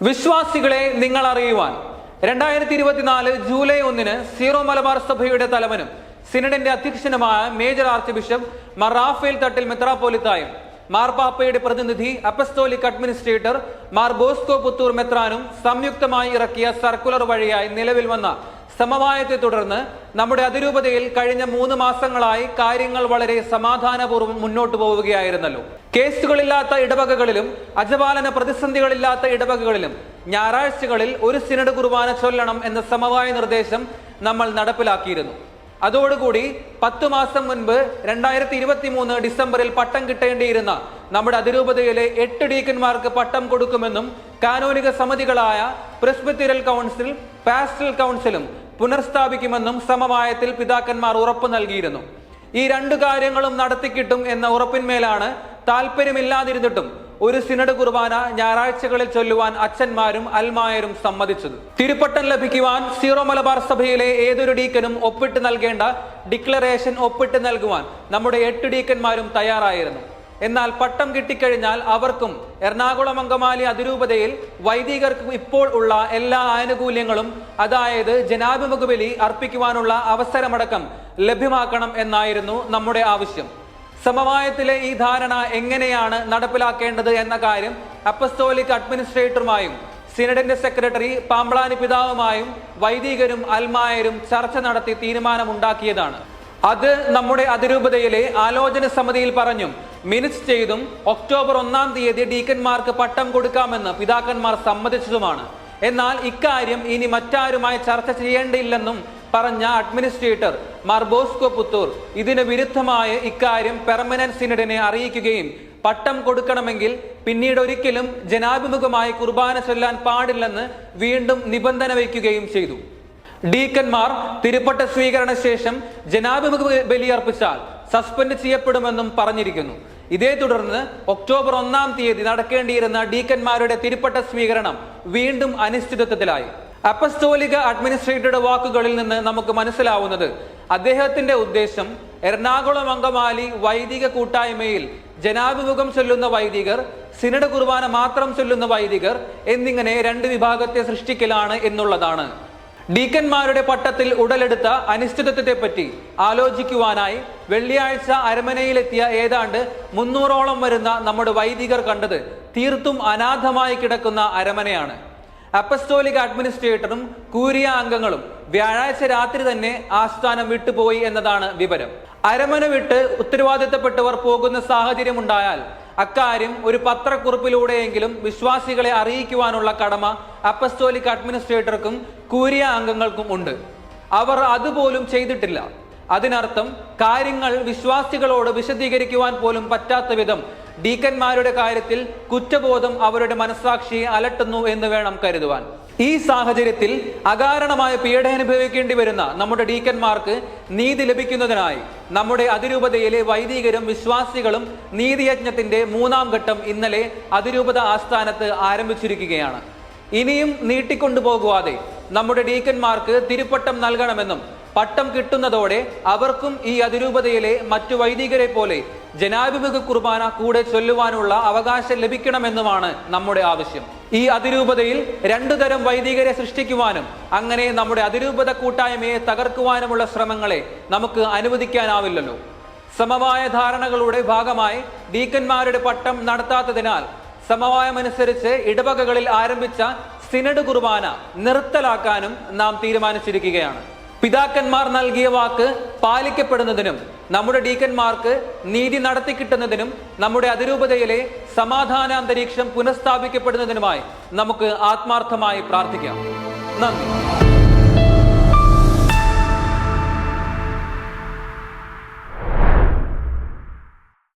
വിശ്വാസികളെ നിങ്ങൾ അറിയുവാൻ രണ്ടായിരത്തി ഇരുപത്തിനാല് ജൂലൈ ഒന്നിന് സീറോ മലബാർ സഭയുടെ തലവനും സിനഡിന്റെ അധ്യക്ഷനുമായ major archbishop Mar Raphael Thattil മെത്രാപ്പോലിത്തായും മാർപാപ്പയുടെ പ്രതിനിധി apostolic administrator Mar Bosco Puthur മെത്രാനും സംയുക്തമായി ഇറക്കിയ സർക്കുലർ വഴിയായി നിലവിൽ വന്ന സമവായത്തെ തുടർന്ന് നമ്മുടെ അതിരൂപതയിൽ കഴിഞ്ഞ മൂന്ന് മാസങ്ങളായി കാര്യങ്ങൾ വളരെ സമാധാനപൂർവം മുന്നോട്ട് പോവുകയായിരുന്നല്ലോ. കേസുകളില്ലാത്ത ഇടവകകളിലും അജപാലന പ്രതിസന്ധികളില്ലാത്ത ഇടവകകളിലും ഞായറാഴ്ചകളിൽ ഒരു സിനഡ് കുർബാന ചൊല്ലണം എന്ന സമവായ നിർദ്ദേശം നമ്മൾ നടപ്പിലാക്കിയിരുന്നു. അതോടുകൂടി പത്തു മാസം മുൻപ് രണ്ടായിരത്തി ഇരുപത്തി മൂന്ന് ഡിസംബറിൽ പട്ടം കിട്ടേണ്ടിയിരുന്ന നമ്മുടെ അതിരൂപതയിലെ എട്ട് ഡീക്കന്മാർക്ക് പട്ടം കൊടുക്കുമെന്നും കാനോനിക സമിതികളായ പ്രസ്ബിത്തിരൽ കൗൺസിൽ പാസ്റ്റൽ കൗൺസിലും പുനർസ്ഥാപിക്കുമെന്നും സമവായത്തിൽ പിതാക്കന്മാർ ഉറപ്പു നൽകിയിരുന്നു. ഈ രണ്ടു കാര്യങ്ങളും നടത്തിക്കിട്ടും എന്ന ഉറപ്പിന്മേലാണ് താല്പര്യമില്ലാതിരുന്നിട്ടും ഒരു സിനഡ് കുർബാന ഞായറാഴ്ചകളിൽ ചൊല്ലുവാൻ അച്ഛന്മാരും അൽമായരും സമ്മതിച്ചത്. തിരുപ്പട്ടം ലഭിക്കുവാൻ സീറോ മലബാർ സഭയിലെ ഏതൊരു ഡീക്കനും ഒപ്പിട്ട് നൽകേണ്ട ഡിക്ലറേഷൻ ഒപ്പിട്ട് നൽകുവാൻ നമ്മുടെ എട്ട് ഡീക്കന്മാരും തയ്യാറായിരുന്നു. എന്നാൽ പട്ടം കിട്ടിക്കഴിഞ്ഞാൽ അവർക്കും എറണാകുളം അങ്കമാലി അതിരൂപതയിൽ വൈദികർക്ക് ഇപ്പോൾ ഉള്ള എല്ലാ ആനുകൂല്യങ്ങളും അതായത് ജനാഭിമുഖ ബലി അർപ്പിക്കുവാനുള്ള അവസരമടക്കം ലഭ്യമാക്കണം എന്നായിരുന്നു നമ്മുടെ ആവശ്യം. സമവായത്തിലെ ഈ ധാരണ എങ്ങനെയാണ് നടപ്പിലാക്കേണ്ടത് എന്ന കാര്യം അപ്പസ്തോലിക് അഡ്മിനിസ്ട്രേറ്ററുമായും സിനഡിന്റെ സെക്രട്ടറി പാമ്പളാനി പിതാവുമായും വൈദികരും അൽമായരും ചർച്ച നടത്തി തീരുമാനമുണ്ടാക്കിയതാണ്. അത് നമ്മുടെ അതിരൂപതയിലെ ആലോചന സമിതിയിൽ പറഞ്ഞും മിനിറ്റ്സ് ചെയ്തും ഒക്ടോബർ ഒന്നാം തീയതി ഡീക്കന്മാർക്ക് പട്ടം കൊടുക്കാമെന്ന് പിതാക്കന്മാർ സമ്മതിച്ചതുമാണ്. എന്നാൽ ഇക്കാര്യം ഇനി മറ്റാരുമായി ചർച്ച ചെയ്യേണ്ടിയില്ലെന്നും പറഞ്ഞ അഡ്മിനിസ്ട്രേറ്റർ മർബോസ്കോ പുത്തൂർ ഇതിന് വിരുദ്ധമായ ഇക്കാര്യം പെർമനന്റ് സിനഡിനെ അറിയിക്കുകയും പട്ടം കൊടുക്കണമെങ്കിൽ പിന്നീട് ഒരിക്കലും ജനാഭിമുഖമായി കുർബാന ചൊല്ലാൻ പാടില്ലെന്ന് വീണ്ടും നിബന്ധന വയ്ക്കുകയും ചെയ്തു. ഡീക്കന്മാർ തിരുപ്പട്ട സ്വീകരണ ശേഷം ജനാഭിമുഖ ബലിയർപ്പിച്ചാൽ സസ്പെൻഡ് ചെയ്യപ്പെടുമെന്നും പറഞ്ഞിരിക്കുന്നു. ഇതേ തുടർന്ന് ഒക്ടോബർ ഒന്നാം തീയതി നടക്കേണ്ടിയിരുന്ന ഡീക്കന്മാരുടെ തിരുപ്പട്ട സ്വീകരണം വീണ്ടും അനിശ്ചിതത്വത്തിലായി. അപ്പസ്തോലിക അഡ്മിനിസ്ട്രേറ്ററുടെ വാക്കുകളിൽ നിന്ന് നമുക്ക് മനസ്സിലാവുന്നത് അദ്ദേഹത്തിന്റെ ഉദ്ദേശം എറണാകുളം അങ്കമാലി വൈദിക കൂട്ടായ്മയിൽ ജനാഭിമുഖം ചൊല്ലുന്ന വൈദികർ സിനഡ് കുർബാന മാത്രം ചൊല്ലുന്ന വൈദികർ എന്നിങ്ങനെ രണ്ട് വിഭാഗത്തെ സൃഷ്ടിക്കലാണ് എന്നുള്ളതാണ്. ഡീക്കന്മാരുടെ പട്ടത്തിൽ ഉടലെടുത്ത അനിശ്ചിതത്വത്തെപ്പറ്റി ആലോചിക്കുവാനായി വെള്ളിയാഴ്ച അരമനയിലെത്തിയ ഏതാണ്ട് മുന്നൂറോളം വരുന്ന നമ്മുടെ വൈദികർ കണ്ടത് തീർത്തും അനാഥമായി കിടക്കുന്ന അരമനയാണ്. അപ്പസ്റ്റോലിക് അഡ്മിനിസ്ട്രേറ്ററും കൂരിയ അംഗങ്ങളും വ്യാഴാഴ്ച രാത്രി തന്നെ ആസ്ഥാനം വിട്ടുപോയി എന്നതാണ് വിവരം. അരമന വിട്ട് ഉത്തരവാദിത്തപ്പെട്ടവർ പോകുന്ന സാഹചര്യം ഉണ്ടായാൽ അക്കാര്യം ഒരു പത്രക്കുറിപ്പിലൂടെയെങ്കിലും വിശ്വാസികളെ അറിയിക്കുവാനുള്ള കടമ അപ്പസ്റ്റോലിക് അഡ്മിനിസ്ട്രേറ്റർക്കും കൂരിയ അംഗങ്ങൾക്കും ഉണ്ട്. അവർ അതുപോലും ചെയ്തിട്ടില്ല. അതിനർത്ഥം കാര്യങ്ങൾ വിശ്വാസികളോട് വിശദീകരിക്കുവാൻ പോലും പറ്റാത്ത വിധം ഡീക്കന്മാരുടെ കാര്യത്തിൽ കുറ്റബോധം അവരുടെ മനസ്സാക്ഷിയെ അലട്ടുന്നു എന്ന് വേണം കരുതുവാൻ. ഈ സാഹചര്യത്തിൽ അകാരണമായ പീഡ അനുഭവിക്കേണ്ടി വരുന്ന നമ്മുടെ ഡീക്കന്മാർക്ക് നീതി ലഭിക്കുന്നതിനായി നമ്മുടെ അതിരൂപതയിലെ വൈദികരും വിശ്വാസികളും നീതിയജ്ഞത്തിന്റെ മൂന്നാം ഘട്ടം ഇന്നലെ അതിരൂപത ആസ്ഥാനത്ത് ആരംഭിച്ചിരിക്കുകയാണ്. ഇനിയും നീട്ടിക്കൊണ്ടുപോകുവാതെ നമ്മുടെ ഡീക്കന്മാർക്ക് തിരുപ്പട്ടം നൽകണമെന്നും പട്ടം കിട്ടുന്നതോടെ അവർക്കും ഈ അതിരൂപതയിലെ മറ്റു വൈദികരെ പോലെ ജനാഭിമുഖ കുർബാന കൂടെ ചൊല്ലുവാനുള്ള അവകാശം ലഭിക്കണമെന്നുമാണ് നമ്മുടെ ആവശ്യം. ഈ അതിരൂപതയിൽ രണ്ടു തരം വൈദികരെ സൃഷ്ടിക്കുവാനും അങ്ങനെ നമ്മുടെ അതിരൂപത കൂട്ടായ്മയെ തകർക്കുവാനുമുള്ള ശ്രമങ്ങളെ നമുക്ക് അനുവദിക്കാനാവില്ലല്ലോ. സമവായ ധാരണകളുടെ ഭാഗമായി ഡീക്കന്മാരുടെ പട്ടം നടത്താത്തതിനാൽ സമവായമനുസരിച്ച് ഇടവകകളിൽ ആരംഭിച്ച സിനഡ് കുർബാന നിർത്തലാക്കാനും നാം തീരുമാനിച്ചിരിക്കുകയാണ്. പിതാക്കന്മാർ നൽകിയ വാക്ക് പാലിക്കപ്പെടുന്നതിനും നമ്മുടെ ഡീക്കന്മാർക്ക് നീതി നടത്തി കിട്ടുന്നതിനും നമ്മുടെ അതിരൂപതയിലെ സമാധാന അന്തരീക്ഷം പുനഃസ്ഥാപിക്കപ്പെടുന്നതിനുമായി നമുക്ക് ആത്മാർത്ഥമായി പ്രാർത്ഥിക്കാം. നന്ദി.